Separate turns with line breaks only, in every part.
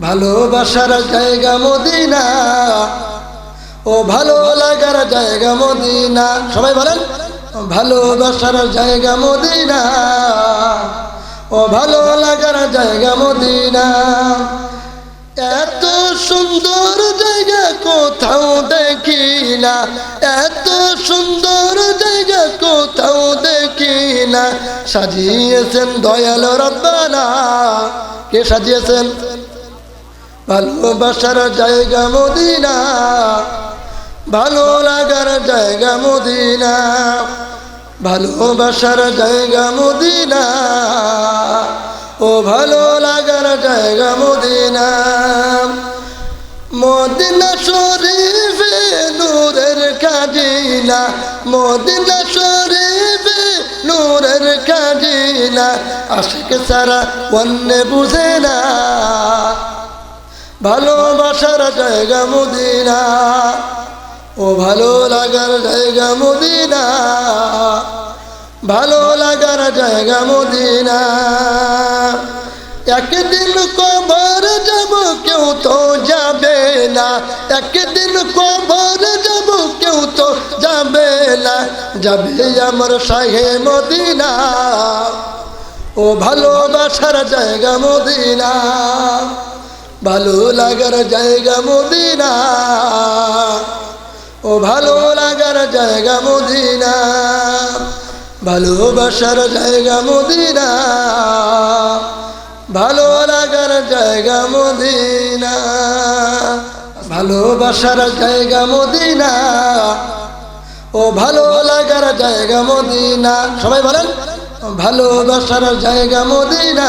ভালোবাসার জায়গা মদিনা। ও ভালো লাগার জায়গা মদিনা। সবাই বলেন ভালোবাসার জায়গা মদিনা। ও ভালো লাগার জায়গা মদিনা। এত সুন্দর জায়গা কোথাও দেখি না এত সুন্দর জায়গা কোথাও দেখি না সাজিয়েছেন দয়াল রব্বানা। কে সাজিয়েছেন? ভালোবাসার জায়গা মদিনা, ভালো লাগার জায়গা মদিনা, ভালোবাসার জায়গা মদিনা, ও ভালো লাগার জায়গা মদিনা। মদিনা শরীফে নূরের কাজিনা মদিনা শরীফে নূরের কাজিনা আশিক সারা অন্য বুঝে না। ভালোবাসার জায়গা মদিনা। ও ভালো লাগার জায়গা মদিনা। ভালো লাগার জায়গা মদিনা। একদিন কবর যাব, কেউ তো যাবে না। একদিন কবর যাব, কেউ তো যাবে না। যাবে আমার শাহে মদিনা। ও ভালোবাসার জায়গা মদিনা। ভালো লাগার জায়গা মদিনা। ও ভালো লাগার জায়গা মদিনা। ভালোবাসার জায়গা মদিনা। ভালো লাগার জায়গা মদিনা। ভালোবাসার জায়গা মদিনা। ও ভালো লাগার জায়গা মদিনা। সবাই বলেন, ভালোবাসার জায়গা মদিনা।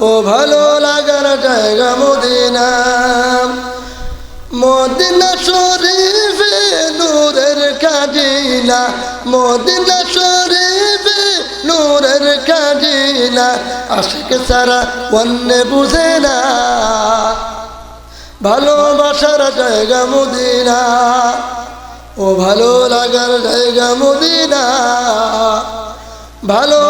ও ভালো লাগার জায়গা মদিনা। মদিনা শরীফে নূরের কাজিনা মদিনা শরীফে নূরের কাজিনা আশিক সারা অন্য বুঝে না। ভালোবাসার জায়গা মদিনা। ও ভালো লাগার জায়গা মদিনা। ভালো